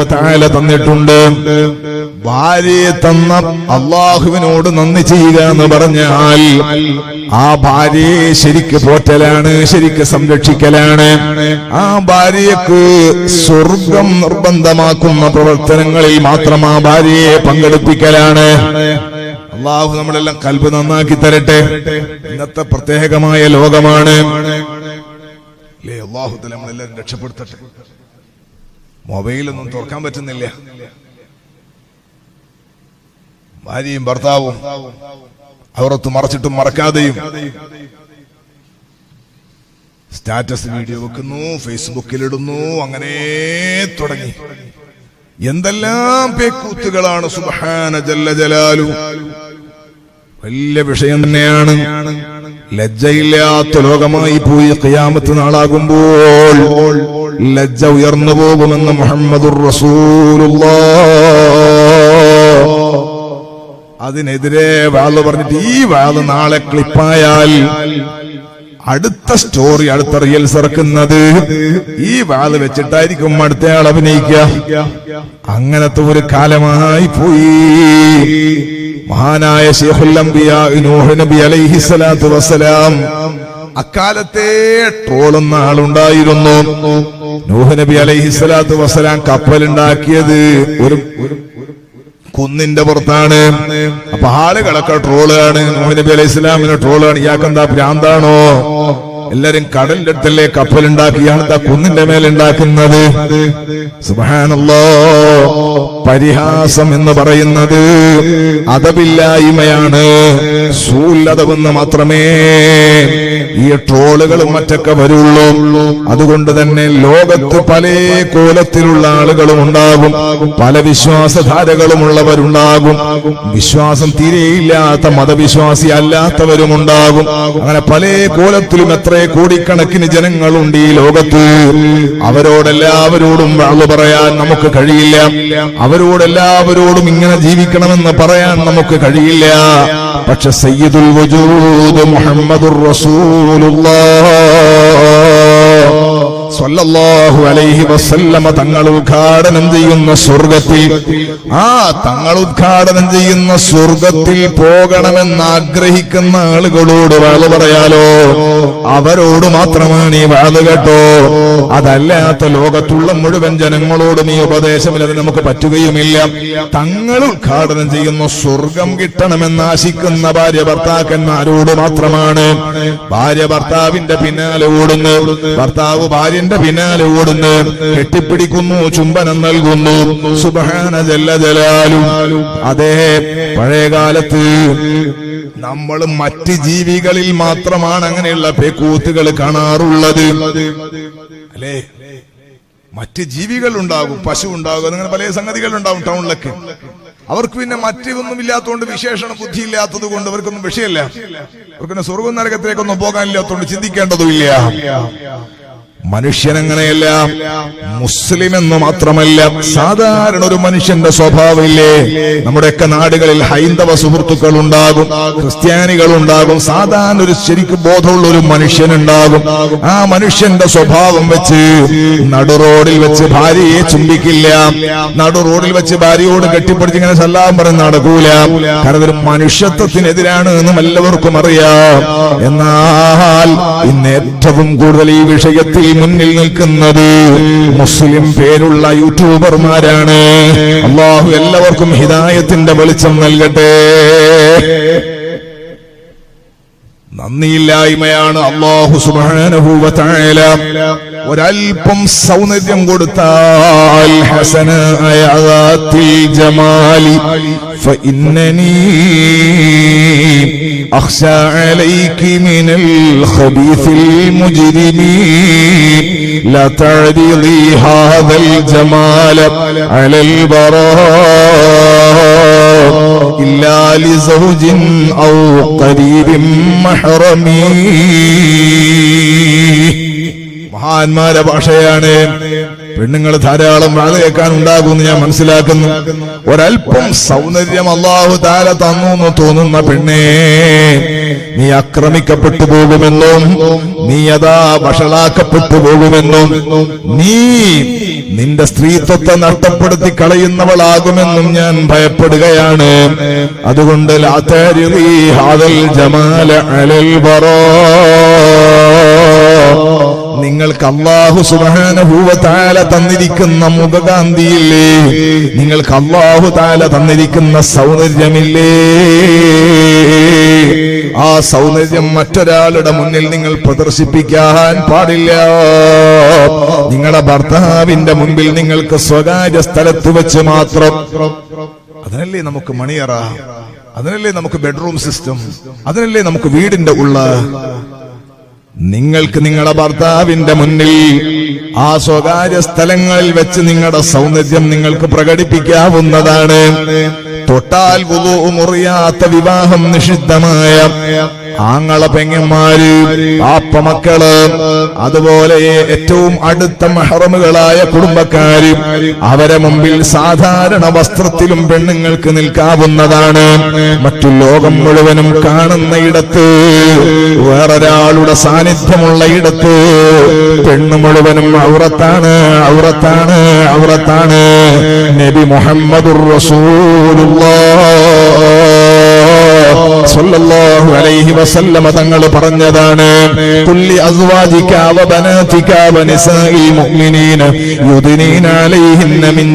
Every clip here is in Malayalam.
താല തന്നിട്ടുണ്ട്. ഭാര്യയെ തന്ന അള്ളാഹുവിനോട് നന്ദി ചെയ്യുക എന്ന് പറഞ്ഞാൽ ആ ഭാര്യയെ ശരിക്ക് പോറ്റലാണ് ശരിക്ക് സംരക്ഷിക്കലാണ്. ആ ഭാര്യക്ക് സ്വർഗം നിർബന്ധമാക്കുന്ന പ്രവർത്തനങ്ങളിൽ മാത്രം ആ ഭാര്യയെ പങ്കെടുപ്പിക്കലാണ്. അള്ളാഹു നമ്മളെല്ലാം കൽബ് നന്നാക്കി തരട്ടെ. ഇന്നത്തെ പ്രത്യേകമായ ലോകമാണ്. അല്ലേ അള്ളാഹു നമ്മളെല്ലാം രക്ഷപ്പെടുത്തട്ടെ. മൊബൈലൊന്നും തുറക്കാൻ പറ്റുന്നില്ല. ഭാര്യയും ഭർത്താവും അവരൊത്ത് മറച്ചിട്ടും മറക്കാതെയും സ്റ്റാറ്റസ് വീഡിയോ വെക്കുന്നു ഫേസ്ബുക്കിലിടുന്നു അങ്ങനെ തുടങ്ങി. എന്തെല്ലാം പേക്കൂത്തുകളാണ് സുബഹാന ജല്ല ജലാലു. വലിയ വിഷയം തന്നെയാണ്. ലജ്ജയില്ലാത്ത ലോകമായി പോയി ഖിയാമത്ത് നാളാകുമ്പോൾ ലജ്ജ ഉയർന്നു പോകുമെന്ന് മുഹമ്മദുർ അതിനെതിരെ വാൾ പറഞ്ഞിട്ട് ഈ വാൾ നാളെ ക്ലിപ്പായാൽ അടുത്ത സ്റ്റോറി അടുത്ത റിയൽസ് ഇറക്കുന്നത്. ഈ വാൾ വെച്ചിട്ടായിരിക്കും അടുത്തയാൾ അഭിനയിക്കുക. അങ്ങനത്തെ ഒരു കാലമായി പോയി. മഹാനായ നബി അലൈഹി സ്വലാത്തു വസ്സലാം. അക്കാലത്തെ ട്രോളുന്ന ആളുണ്ടായിരുന്നു. നൂഹ് നബി അലൈഹി സ്വലാത്തു വസ്സലാം കപ്പലുണ്ടാക്കിയത് ഒരു കുന്നിന്റെ പുറത്താണ്. അപ്പൊ ആളുകളൊക്കെ ട്രോളാണ്. നബി അലൈഹി ഇസ്ലാമിന് ട്രോളാണ്. ഇയാൾക്കെന്താ ഭ്രാന്താണോ? എല്ലാരും കടലിന്റെ അടുത്തല്ലേ കപ്പലുണ്ടാക്കി ഇയാളെന്താ കുന്നിന്റെ മേലുണ്ടാക്കുന്നത്. സുബാനല്ലോ പരിഹാസം എന്ന് പറയുന്നത് അതപില്ലായ്മയാണ് സൂല്ലതവെന്ന് മാത്രമേ ഈ ട്രോളുകളും മറ്റൊക്കെ വരുള്ളൂ. അതുകൊണ്ട് തന്നെ ലോകത്ത് പല കോലത്തിലുള്ള ആളുകളും ഉണ്ടാകും. പല വിശ്വാസധാരകളുമുള്ളവരുണ്ടാകും വിശ്വാസം തീരെയില്ലാത്ത മതവിശ്വാസി അല്ലാത്തവരും ഉണ്ടാകും. അങ്ങനെ പല കോലത്തിലും എത്ര കോടിക്കണക്കിന് ജനങ്ങളുണ്ട് ഈ ലോകത്ത്. അവരോടെല്ലാവരോടും വാൾ പറയാൻ നമുക്ക് കഴിയില്ല. അവരോടെല്ലാവരോടും ഇങ്ങനെ ജീവിക്കണമെന്ന് പറയാൻ നമുക്ക് കഴിയില്ല. പക്ഷെ സയ്യിദുൽ വജൂദ് മുഹമ്മദുർ റസൂലുള്ളാഹ്. സ്വല്ലല്ലാഹു അലൈഹി വസല്ലമ തങ്ങൾ ഉദ്ഘാടനം ചെയ്യുന്ന സ്വർഗത്തിൽ ആ തങ്ങൾ ഉദ്ഘാടനം ചെയ്യുന്ന സ്വർഗത്തിൽ പോകണമെന്ന് ആഗ്രഹിക്കുന്ന ആളുകളോട് വാൾ പറയാലോ? അവരോട് മാത്രമാണ് ഈ വാൾ കേട്ടോ. അതല്ലാത്ത ലോകത്തുള്ള മുഴുവൻ ജനങ്ങളോടും ഈ ഉപദേശം നമുക്ക് പറ്റുകയുമില്ല. തങ്ങൾ ഉദ്ഘാടനം ചെയ്യുന്ന സ്വർഗം കിട്ടണമെന്ന് ആശിക്കുന്ന ഭാര്യ ഭർത്താക്കന്മാരോട് മാത്രമാണ്. ഭാര്യ ഭർത്താവിന്റെ പിന്നാലെ ഓടുന്നു. ഭർത്താവ് ഭാര്യന്റെ പിന്നാലെ ഓടുന്നു കെട്ടിപ്പിടിക്കുന്നു ചുംബനം നൽകുന്നു. സുബഹാന ജല്ല ജലാലും. അതേ പഴയ കാലത്ത് നമ്മൾ മറ്റ് ജീവികളിൽ മാത്രമാണ് അങ്ങനെയുള്ള പേക്കൂത്തുകൾ കാണാറുള്ളത്. അല്ലേ? മറ്റ് ജീവികൾ ഉണ്ടാകും പശു ഉണ്ടാകും അങ്ങനെ പല സംഗതികൾ ഉണ്ടാകും ടൗണിലൊക്കെ. അവർക്ക് പിന്നെ മറ്റൊന്നും ഇല്ലാത്തതുകൊണ്ട് വിശേഷണ ബുദ്ധി ഇല്ലാത്തത് കൊണ്ട് അവർക്കൊന്നും വിഷയമല്ല. അവർക്ക് സ്വർഗം നരകത്തിലേക്കൊന്നും പോകാനില്ലാത്തതുകൊണ്ട് ചിന്തിക്കേണ്ടതുമില്ല. മനുഷ്യനങ്ങനെയല്ല മുസ്ലിം എന്ന് മാത്രമല്ല സാധാരണ ഒരു മനുഷ്യന്റെ സ്വഭാവമില്ലേ? നമ്മുടെയൊക്കെ നാടുകളിൽ ഹൈന്ദവ സുഹൃത്തുക്കൾ ഉണ്ടാകും ക്രിസ്ത്യാനികൾ ഉണ്ടാകും സാധാരണ ഒരു ശരിക്കും ബോധമുള്ള ഒരു മനുഷ്യനുണ്ടാകും. ആ മനുഷ്യന്റെ സ്വഭാവം വെച്ച് നടു റോഡിൽ വെച്ച് ഭാര്യയെ ചുംബിക്കില്ല. നടു റോഡിൽ വെച്ച് ഭാര്യയോട് കെട്ടിപ്പിടിച്ച് ഇങ്ങനെ സല്ലാം പറഞ്ഞ് നടക്കൂല. കാരണം ഒരു മനുഷ്യത്വത്തിനെതിരാണ് എന്നും എല്ലാവർക്കും അറിയാം. എന്നാൽ ഇന്ന് ഏറ്റവും കൂടുതൽ ഈ വിഷയത്തിൽ മുന്നിൽ നിൽക്കുന്നത്. മുസ്ലിം പേരുള്ള യൂട്യൂബർമാരാണ്. അള്ളാഹു എല്ലാവർക്കും ഹിദായത്തിന്റെ വെളിച്ചം നൽകട്ടെ. നന്ദിയില്ലായ്മയാണ് അള്ളാഹു സുബാനുഭൂവത്തായ ഒരൽപ്പം സൗന്ദര്യം കൊടുത്താൽ ഹസനായ ആത്തിൽ ജമാലി فإنني أخشى عليك من الخبيث المجرمين لا تعرضي هذا الجمال على البراء إلا لزوج أو قريب محرمي മഹാന്മാരെ ഭാഷയാണ് പെണ്ണുങ്ങൾ ധാരാളം വാഴ കേൾക്കാൻ ഉണ്ടാകുമെന്ന് ഞാൻ മനസ്സിലാക്കുന്നു. ഒരൽപ്പം സൗന്ദര്യം അള്ളാഹു താര തന്നു എന്ന് തോന്നുന്ന പെണ്ണേ നീ ആക്രമിക്കപ്പെട്ടു പോകുമെന്നും നീ അതാ വഷളാക്കപ്പെട്ടു പോകുമെന്നും നീ നിന്റെ സ്ത്രീത്വത്തെ നഷ്ടപ്പെടുത്തി കളയുന്നവളാകുമെന്നും ഞാൻ ഭയപ്പെടുകയാണ്. അതുകൊണ്ട് ലാ തരിളീ ഹാദൽ ജമാല അലൽ വറോ. നിങ്ങൾക്ക് അള്ളാഹു സുബാനഭൂവ താല തന്നിരിക്കുന്ന മുഖകാന്തിയില്ലേ? നിങ്ങൾക്ക് അള്ളാഹു താല തന്നിരിക്കുന്ന സൗന്ദര്യമില്ലേ? ആ സൗന്ദര്യം മറ്റൊരാളുടെ മുന്നിൽ നിങ്ങൾ പ്രദർശിപ്പിക്കാൻ പാടില്ല. നിങ്ങളുടെ ഭർത്താവിന്റെ മുമ്പിൽ നിങ്ങൾക്ക് സ്വകാര്യ സ്ഥലത്ത് വെച്ച് മാത്രം. അതിനല്ലേ നമുക്ക് മണിയറ? അതിനല്ലേ നമുക്ക് ബെഡ്റൂം സിസ്റ്റം? അതിനല്ലേ നമുക്ക് വീടിന്റെ ഉള്ള? നിങ്ങൾക്ക് നിങ്ങളുടെ ഭർത്താവിന്റെ മുന്നിൽ ആ സ്വകാര്യ സ്ഥലങ്ങളിൽ വെച്ച് നിങ്ങളുടെ സൗന്ദര്യം നിങ്ങൾക്ക് പ്രകടിപ്പിക്കാവുന്നതാണ്. തൊട്ടാൽ മുറിയാത്ത വിവാഹം നിഷിദ്ധമായ ആങ്ങള പെങ്ങന്മാര് പാപ്പമക്കൾ അതുപോലെ ഏറ്റവും അടുത്ത മെഹറമുകളായ കുടുംബക്കാര് അവരെ മുമ്പിൽ സാധാരണ വസ്ത്രത്തിലും പെണ്ണുങ്ങൾക്ക് നിൽക്കാവുന്നതാണ്. മറ്റു ലോകം മുഴുവനും കാണുന്ന ഇടത്ത് വേറൊരാളുടെ സാന്നിധ്യമുള്ള ഇടത്ത് പെണ്ണു മുഴുവനും ഔറത്താണ് ഔറത്താണ് ഔറത്താണ്. നബി മുഹമ്മദുർ റസൂലുള്ളാഹ് സല്ലല്ലാഹു അലൈഹി വസല്ലമ തങ്ങൾ പറഞ്ഞതാണ് കുല്ലി അസ്വാജിക മുഅ്മിനീന മിൻ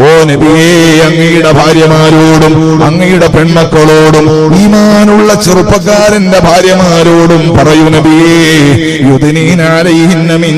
ഓ നബിയേ അങ്ങയുടെ ഭാര്യമാരോടും അങ്ങയുടെ പെൺമക്കളോടും ഈമാനുള്ള ചെറുപ്പക്കാരന്റെ ഭാര്യമാരോടും പറയൂ നബിയേ യുദ്നീന അലൈഹിന്ന മിൻ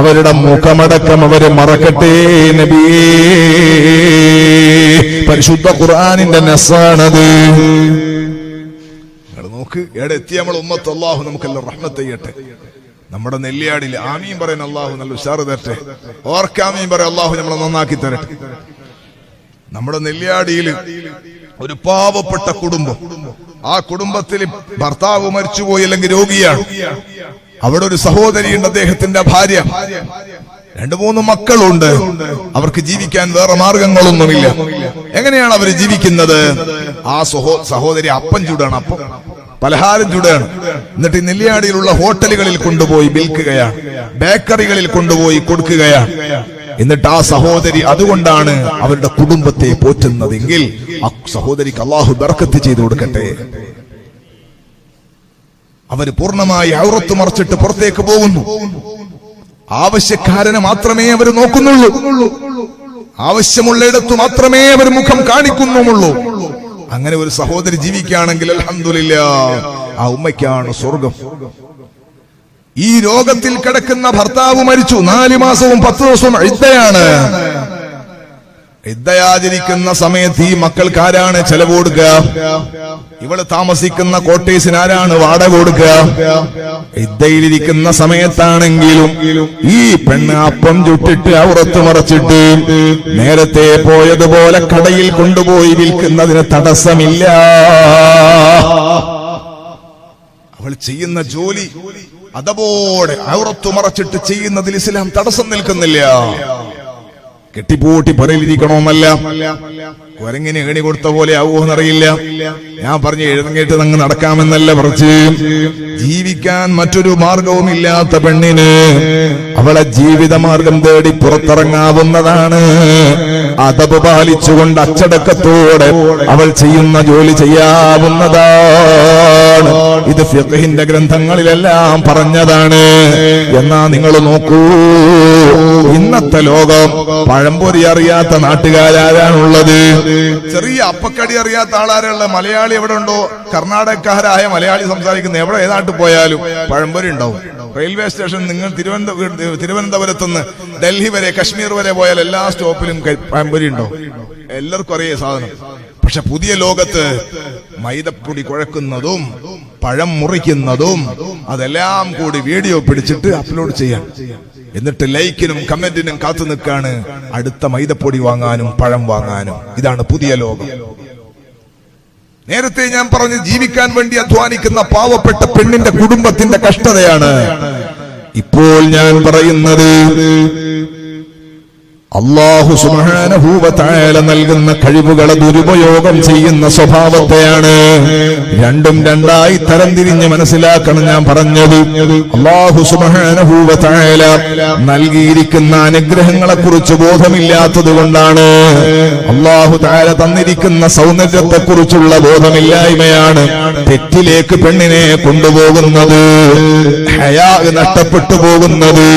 അവരുടെ മുഖമടക്കം അവർ മറക്കട്ടെ നബിയേ. പരിശുദ്ധ ഖുർആാനിന്റെ നെസ്സാണത്. നോക്ക് എവിടെ എത്തി നമ്മൾ ഉമ്മത്ത് നമുക്കെല്ലാം റഹ്മത്ത് ചെയ്യട്ടെ. നമ്മുടെ നെല്ലിയാടിൽ ആമീൻ പറയുന്ന അള്ളാഹു നല്ല ഉഷാറ് തരട്ടെ. ഓർക്കാമീൻ പറയാൻ അള്ളാഹു നമ്മളെ നന്നാക്കി തരട്ടെ. നമ്മുടെ നെല്ലിയാടിയിൽ ഒരു പാവപ്പെട്ട കുടുംബം. ആ കുടുംബത്തിൽ ഭർത്താവ് മരിച്ചുപോയി അല്ലെങ്കിൽ രോഗിയാണ്. അവിടെ ഒരു സഹോദരിയുണ്ട് അദ്ദേഹത്തിന്റെ ഭാര്യ. രണ്ടു മൂന്ന് മക്കളുണ്ട്. അവർക്ക് ജീവിക്കാൻ വേറെ മാർഗങ്ങളൊന്നുമില്ല. എങ്ങനെയാണ് അവർ ജീവിക്കുന്നത്? ആ സഹോ സഹോദരി അപ്പൻ ചൂടാണ്. അപ്പം പലഹാരം ചൂടാണ്. എന്നിട്ട് ഈ നെല്ലിയാടിയിലുള്ള ഹോട്ടലുകളിൽ കൊണ്ടുപോയി വിൽക്കുകയാണ് ബേക്കറികളിൽ കൊണ്ടുപോയി കൊടുക്കുകയാണ് എന്നിട്ട് ആ സഹോദരി അതുകൊണ്ടാണ് അവരുടെ കുടുംബത്തെ പോറ്റുന്നതെങ്കിൽ ആ സഹോദരിക്ക് അള്ളാഹു ബർക്കത്ത് ചെയ്തു കൊടുക്കട്ടെ. അവർ പൂർണമായി ഔറത്ത് മറച്ചിട്ട് പുറത്തേക്ക് പോകുന്നു. ആവശ്യക്കാരനെ മാത്രമേ അവർ നോക്കുന്നുള്ളൂ. ആവശ്യമുള്ളയിടത്തു മാത്രമേ അവർ മുഖം കാണിക്കുന്നുള്ളൂ അങ്ങനെ ഒരു സഹോദരി ജീവിക്കുകയാണെങ്കിൽ അലഹമില്ല ആ ഉമ്മയ്ക്കാണ് സ്വർഗം. ഈ രോഗത്തിൽ കിടക്കുന്ന ഭർത്താവ് മരിച്ചു. നാല് മാസവും പത്ത് ദിവസവും ഇദ്ദയാണ്. ഇദ്ദയാചരിക്കുന്ന സമയത്ത് ഈ മക്കൾക്ക് ആരാണ് ചെലവ് കൊടുക്കുക. ഇവൾ താമസിക്കുന്ന കോട്ടേഴ്സിന് ആരാണ് വാടക കൊടുക്കുക. ഇദ്ദയിലിരിക്കുന്ന സമയത്താണെങ്കിലും ഈ പെണ്ണ് അപ്പം ചുട്ടിട്ട് അവറത്ത് മറച്ചിട്ട് നേരത്തെ പോയതുപോലെ കടയിൽ കൊണ്ടുപോയി വിൽക്കുന്നതിന് തടസ്സമില്ല. അവൾ ചെയ്യുന്ന ജോലി അതപോടെ അവറത്തു മറച്ചിട്ട് ചെയ്യുന്നതിൽ ഇസ്ലാം തടസ്സം നിൽക്കുന്നില്ല. കെട്ടിപ്പൂട്ടി പറയിലിരിക്കണമെന്നല്ല. കുരങ്ങിന് ഏണി കൊടുത്ത പോലെ ആവുമെന്നറിയില്ല ഞാൻ പറഞ്ഞ് എഴുന്നേറ്റ് അങ്ങ് നടക്കാമെന്നല്ല പറച്ച് ജീവിക്കാൻ മറ്റൊരു മാർഗവും ഇല്ലാത്ത പെണ്ണിന് അവളെ ജീവിത മാർഗം തേടി പുറത്തിറങ്ങാവുന്നതാണ്. അതപ് പാലിച്ചുകൊണ്ട് അച്ചടക്കത്തോടെ അവൾ ചെയ്യുന്ന ജോലി ചെയ്യാവുന്നതാണ്. ഇത് ഫിഖഹിന്റെ ഗ്രന്ഥങ്ങളിലെല്ലാം പറഞ്ഞതാണ്. എന്നാ നിങ്ങൾ നോക്കൂ. ഇന്നത്തെ ലോകം പഴംപൊരി അറിയാത്ത നാട്ടുകാരാരാണുള്ളത്. ചെറിയ അപ്പക്കടി അറിയാത്ത ആളാരുള്ള മലയാളി എവിടെ ഉണ്ടോ? കർണാടകക്കാരായ മലയാളി സംസാരിക്കുന്ന എവിടെ ഏതാട്ട് പോയാലും പഴംപൊരി ഉണ്ടാവും. റെയിൽവേ സ്റ്റേഷൻ നിങ്ങൾ തിരുവനന്തപുരം തിരുവനന്തപുരത്ത് നിന്ന് ഡൽഹി വരെ കശ്മീർ വരെ പോയാൽ എല്ലാ സ്റ്റോപ്പിലും പഴംപൊരി ഉണ്ടാവും. എല്ലാവർക്കും അറിയ സാധനം. പക്ഷെ പുതിയ ലോകത്ത് മൈദപ്പൊടി കുഴക്കുന്നതും പഴം മുറിക്കുന്നതും അതെല്ലാം കൂടി വീഡിയോ പിടിച്ചിട്ട് അപ്ലോഡ് ചെയ്യാം എന്നിട്ട് ലൈക്കിനും കമന്റിനും കാത്തു നിൽക്കാണ്. അടുത്ത മൈദപ്പൊടി വാങ്ങാനും പഴം വാങ്ങാനും. ഇതാണ് പുതിയ ലോകം. നേരത്തെ ഞാൻ പറഞ്ഞു ജീവിക്കാൻ വേണ്ടി അധ്വാനിക്കുന്ന പാവപ്പെട്ട പെണ്ണിന്റെ കുടുംബത്തിന്റെ കഷ്ടതയാണ്. ഇപ്പോൾ ഞാൻ പറയുന്നത് അള്ളാഹു സുബാനഭൂവത്തായാല നൽകുന്ന കഴിവുകളെ ദുരുപയോഗം ചെയ്യുന്ന സ്വഭാവത്തെയാണ്. രണ്ടും രണ്ടായി തരം തരംതിരിഞ്ഞ് മനസ്സിലാക്കണം ഞാൻ പറഞ്ഞത്. അള്ളാഹു സുബാനഭൂവത്തായാല നൽകിയിരിക്കുന്ന അനുഗ്രഹങ്ങളെ കുറിച്ച് ബോധമില്ലാത്തത് കൊണ്ടാണ്. അള്ളാഹു താര തന്നിരിക്കുന്ന സൗന്ദര്യത്തെ കുറിച്ചുള്ള ബോധമില്ലായ്മയാണ് തെറ്റിലേക്ക് പെണ്ണിനെ കൊണ്ടുപോകുന്നത് ഹയാ നഷ്ടപ്പെട്ടു പോകുന്നത്.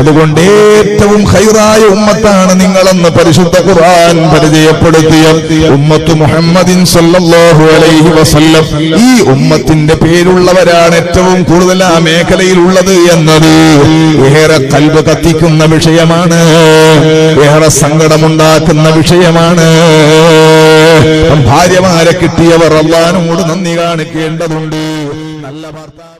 അതുകൊണ്ട് ഏറ്റവും ഹൈറായ ഉമ്മത്താണ് നിങ്ങളെന്ന് പരിശുദ്ധ ഖുർആൻ പരിചയപ്പെടുത്തിയ ഉമ്മത്ത് മുഹമ്മദിൻ സല്ലല്ലാഹു അലൈഹി വസല്ലം. ഈ ഉമ്മത്തിന്റെ പേരുള്ളവരാണ് ഏറ്റവും കൂടുതൽ ആ മേഖലയിൽ ഉള്ളത് എന്നത്. ഏറെ കൽബ് കത്തിക്കുന്ന വിഷയമാണ്. ഏറെ സങ്കടമുണ്ടാക്കുന്ന വിഷയമാണ്. ഭാര്യമാരെ കിട്ടിയവർ അള്ളാനോട് നന്ദി കാണിക്കേണ്ടതുണ്ട്. നല്ല ഭർത്താവിനെ